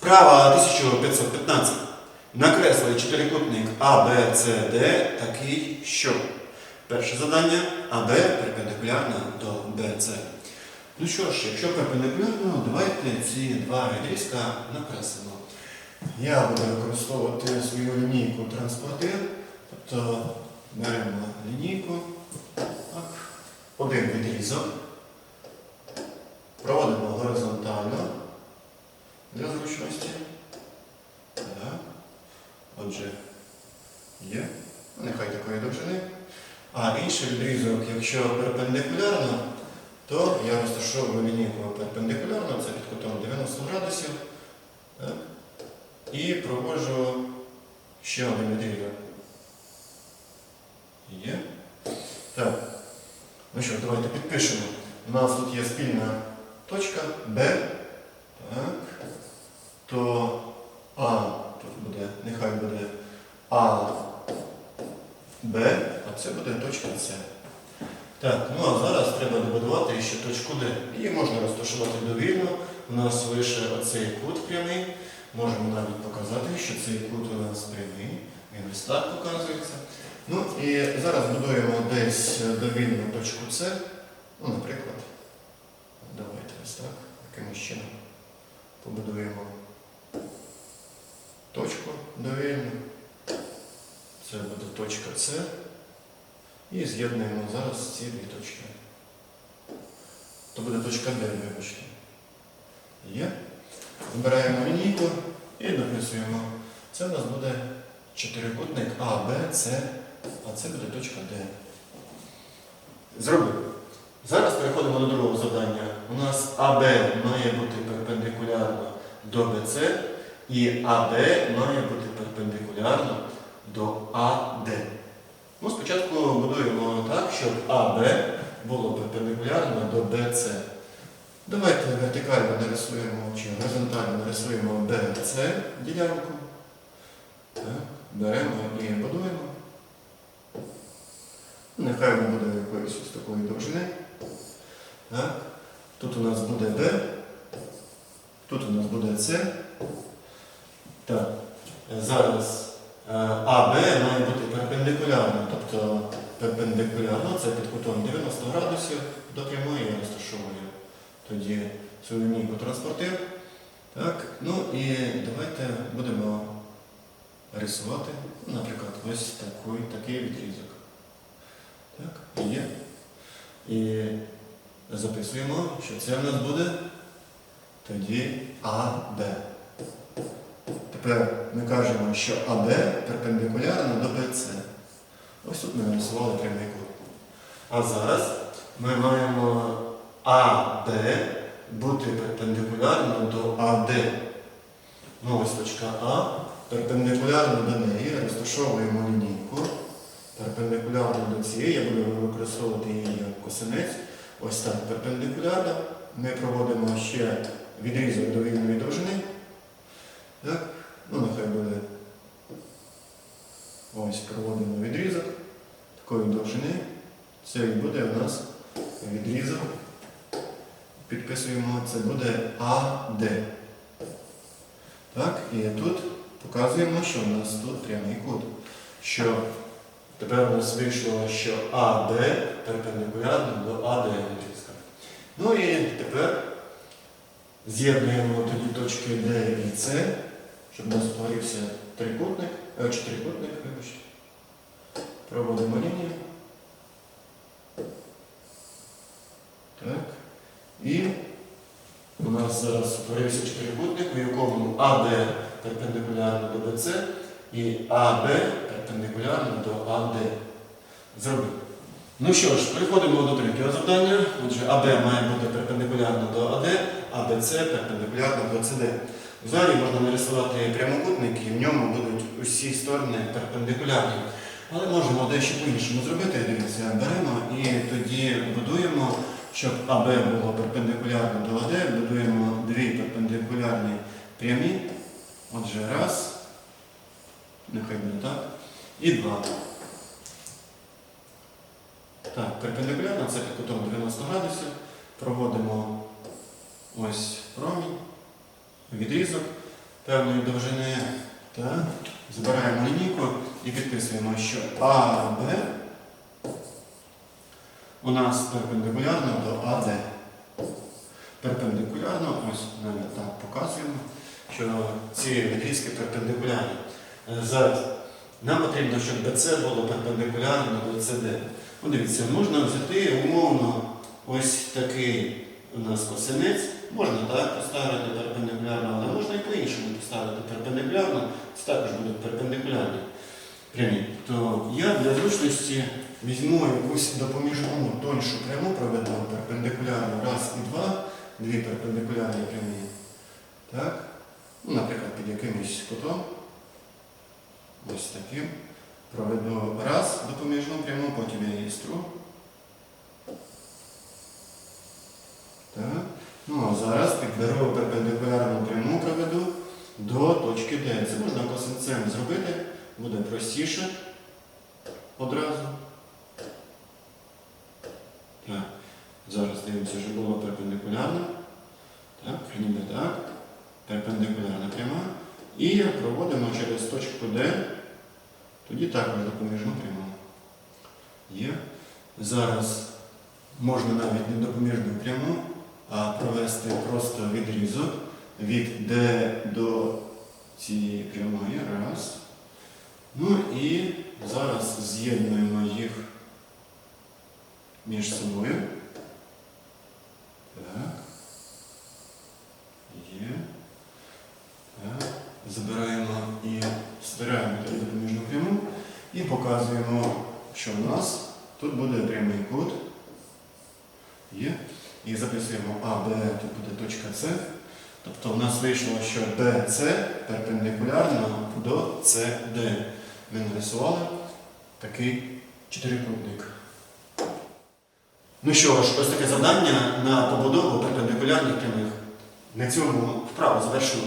Вправа 1515. Накресли чотирикутник ABCD такий, що перше завдання АБ перпендикулярно до BC. Ну що ж, якщо перпендикулярно, давайте ці два відрізка накреслимо. Я буду використовувати свою лінійку транспортир, тобто беремо лінійку, так, один відрізок, проводимо горизонтально для зручності. Так. Отже, є. Нехай такої довжини. А інший відрізок, якщо перпендикулярно, то я розташовую лінійку перпендикулярно, це під кутом 90 градусів. Так. І проводжу ще один відрізок. Є. Так. Ну що, давайте підпишемо. У нас тут є спільна точка Б. Так. То А тут буде, нехай буде А, Б, а це буде точка С. Так, ну а зараз треба добудувати ще точку Д. Її можна розташувати довільно. У нас лише оцей кут прямий. Можемо навіть показати, що цей кут у нас прямий. Він ось так показується. Ну і зараз будуємо десь довільну точку С. Ну, наприклад, давайте ось так, якимось чином побудуємо точку довільну. Це буде точка С. І з'єднуємо зараз ці дві точки. То буде точка Д, вибачте. Є. Збираємо лінійку і дописуємо. Це у нас буде чотирикутник А, Б, С, а це буде точка Д. Зробили. Зараз переходимо до другого завдання. У нас АБ має бути до БЦ, і АД має бути перпендикулярно до АД. Ну, спочатку будуємо так, щоб АБ було перпендикулярно до БЦ. Давайте вертикально нарисуємо чи горизонтально нарисуємо БЦ ділянку. Беремо і будуємо. Нехай буде якоїсь ось такої довжини. Так. Тут у нас буде Б, тут у нас буде С. Так. Е, Зараз е, АБ має бути перпендикулярно, тобто перпендикулярно, це під кутом 90 градусів до прямої я розташовую тоді цю лінійку транспортир. Так, ну і давайте будемо рисувати, ну, наприклад, ось такий, такий відрізок. Так, є. І записуємо, що це в нас буде тоді АБ. Тепер ми кажемо, що АБ перпендикулярно до БЦ. Ось тут ми нарисували прямий кут. А зараз ми маємо АБ бути перпендикулярно до АД. Ну ось точка А. Перпендикулярно до неї розташовуємо лінійку. Перпендикулярно до цієї, я буду використовувати її як косинець. Ось так перпендикулярно. Ми проводимо ще відрізок до вільної довжини. Так? Ну, нехай буде. Ось проводимо відрізок такої довжини. Це і буде у нас відрізок. Підписуємо, це буде АД. Так, і тут показуємо, що у нас тут прямий кут. Що тепер у нас вийшло, що АД перпендикулярно до АД відрізка. Ну і тепер з'єднуємо тоді точки Д і С, щоб у нас утворився трикутник, е, чотирикутник, вибачте. Проводимо лінію. Так. І у нас зараз утворився чотирикутник, у якому АД перпендикулярно до БЦ і АБ перпендикулярно до АД. Зробив. Ну що ж, переходимо до третього завдання. Отже, АБ має бути перпендикулярно до АД, а БЦ перпендикулярно до ЦД. Взагалі можна нарисувати прямокутник і в ньому будуть усі сторони перпендикулярні. Але можемо дещо по-іншому зробити. Дивіться, беремо і тоді будуємо, щоб АБ було перпендикулярно до АД, будуємо дві перпендикулярні прямі. Отже, раз, нехай буде так, і два. Так, перпендикулярно, це під кутом 90 градусів. Проводимо ось промінь, відрізок. певної довжини. Так. Збираємо лінійку і підписуємо, що АБ у нас перпендикулярно до АД. Перпендикулярно, ось навіть так показуємо, що ці відрізки перпендикулярні. Нам потрібно, щоб BC було перпендикулярно до CD. Ну, дивіться, можна взяти умовно ось такий у нас косинець. Можна так поставити перпендикулярно, але можна і по-іншому поставити перпендикулярно. Це також будуть перпендикулярні прямі. То я для зручності візьму якусь допоміжну тоншу пряму, проведу перпендикулярно раз і два, дві перпендикулярні прямі. Так? Ну, наприклад, під якимось кутом. Ось таким. Проведу раз допоміжну пряму, потім я її стру. Ну а зараз підберу перпендикулярну пряму проведу до точки Д. Це можна косинцем зробити, буде простіше одразу. Так. Зараз дивимося, що було перпендикулярно. Так, ніби так. Перпендикулярна пряма. І проводимо через точку Д. Тоді також допоміжну пряму. Є. Зараз можна навіть не допоміжну пряму, а провести просто відрізок від Д до цієї прямої. Раз. Ну і зараз з'єднуємо їх між собою. Так. Є. Так. Забираємо і стираємо тоді допоміжну пряму і показуємо, що в нас тут буде прямий кут. Є. І записуємо А, Б, тут буде точка С. Тобто в нас вийшло, що BC перпендикулярно до CD. Ми нарисували такий чотирикутник. Ну що ж, ось таке завдання на побудову перпендикулярних прямих. На цьому вправу завершено.